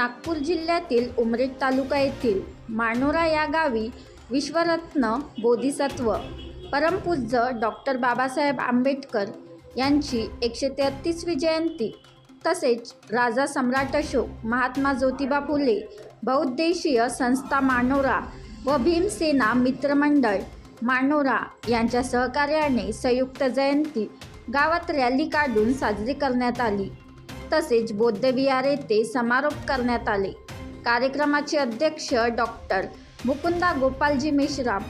नागपूर जिल्ह्यातील उमरेड तालुका येथील मानोरा या गावी विश्वरत्न बोधिसत्व परमपूज्य डॉक्टर बाबासाहेब आंबेडकर यांची एकशे तेहत्तीसवी जयंती तसेच राजा सम्राट अशोक महात्मा ज्योतिबा फुले बहुउद्देशीय संस्था मानोरा व भीमसेना मित्रमंडळ मानोरा यांच्या सहकार्याने संयुक्त जयंती गावात रॅली काढून साजरी करण्यात आली. तसेच बौद्धविहार येथे समारोप करण्यात आले. कार्यक्रमाचे अध्यक्ष डॉक्टर मुकुंदा गोपालजी मेश्राम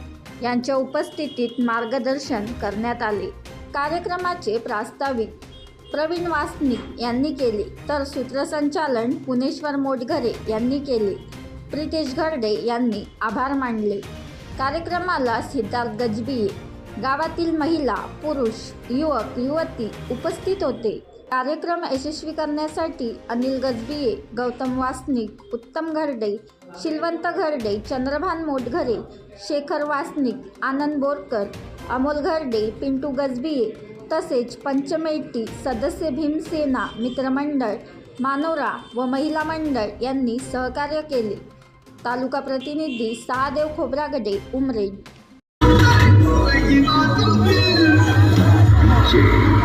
यांच्या उपस्थितीत मार्गदर्शन करण्यात आले. कार्यक्रमाचे प्रास्ताविक प्रवीण वासनिक यांनी केले तर सूत्रसंचालन पुणेश्वर मोटघरे यांनी केले. प्रितेश घरडे यांनी आभार मानले. कार्यक्रमाला सिद्धार्थ गजबी गावातील महिला पुरुष युवक युवती उपस्थित होते. कार्यक्रम यशस्वी करण्यासाठी अनिल गजबिये गौतम वासनिक उत्तम घरडे शिलवंत घरडे चंद्रभान मोटघरे शेखर वासनिक आनंद बोरकर अमोल घरडे पिंटू गजबिये तसेच पंचमेटी सदस्य भीमसेना मित्रमंडळ मानोरा व महिला मंडळ यांनी सहकार्य केले. तालुका प्रतिनिधी सहादेव खोब्रागडे उमरेड.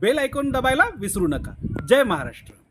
बेल आयकॉन दबायला विसरू नका. जय महाराष्ट्र.